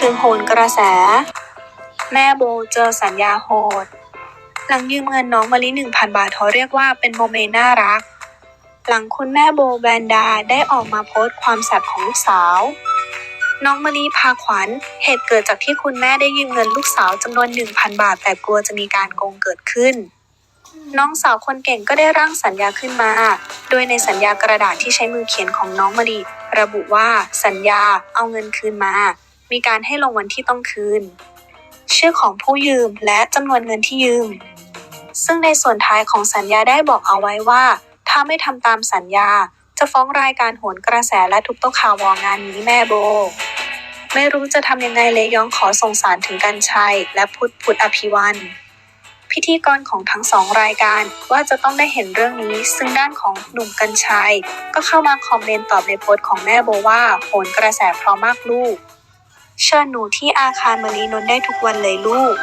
ถึงโหนกระแส แม่โบเจอสัญญาโหด หลังยืมเงินน้องมะลิ1,000บาทเขาเรียกว่าเป็นโมเมนต์น่ารัก หลังคุณแม่โบแวนดาได้ออกมาโพสต์ความแสบของลูกสาว น้องมะลิพาขวัญ เหตุเกิดจากที่คุณแม่ได้ยืมเงินลูกสาวจำนวน 1,000 บาท แต่กลัวจะมีการโกงเกิดขึ้นน้องสาวคนเก่งก็ได้ร่างสัญญาขึ้นมา โดยในสัญญากระดาษที่ใช้มือเขียนของน้องมะลิระบุว่าสัญญาเอาเงินคืนมา มีการให้ลงวันที่ต้องคืน ชื่อของผู้ยืมและจำนวนเงินที่ยืม ซึ่งในส่วนท้ายของสัญญาได้บอกเอาไว้ว่า ถ้าไม่ทำตามสัญญา จะฟ้องรายการโหนกระแสและทุกโต๊ะข่าววองานนี้แม่โบ ไม่รู้จะทำยังไงเลยย้องขอส่งสารถึงกันชัย และพุทธพุทธอภิวันพิธีกรของทั้งสองรายการว่าจะต้องได้เห็นเรื่องนี้ ซึ่งด้านของหนุ่มกัญชัย ก็เข้ามาคอมเมนต์ตอบในโพสต์ของแม่โบว่าโหนกระแสเพราะมากลูก เชิญหนูที่อาคารมะลีนนท์ได้ทุกวันเลยลูก